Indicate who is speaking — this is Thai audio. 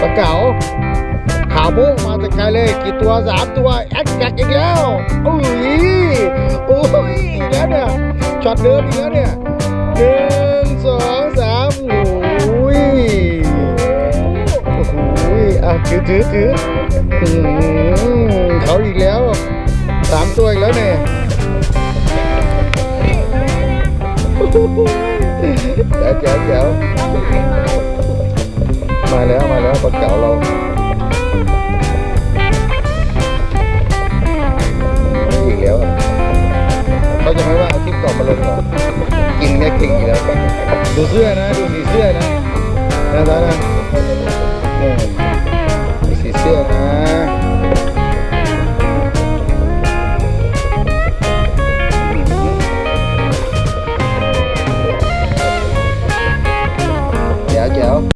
Speaker 1: ปลาเก๋าขาวโบ้งมาแต่ไกลเลยกี่ตัวสามตัวแอคแท็กอีกแล้วอุ้ยโอ้ยอีกแล้วเนี่ยช็อตเดิมอีกแล้วเนี่ยหนึ่งสองสามโอ้ยโอ้โหอ่ะถือถือถืออืมเขาอีกแล้วสามตัวอีกแล้วเนี่ยแจ๋วแจ๋วแจ๋ว มาแล้วมาแล้วปลาเก๋าเราไม่อีกแล้วเขาจะไม่ว่าเอาคลิปต่อมาลงหรอกินเนี่ยเกิงอีกแล้วดูเสื้อนะดูสีเสื้อนะนะนะนะดูสีเสื้อนะจ๋ว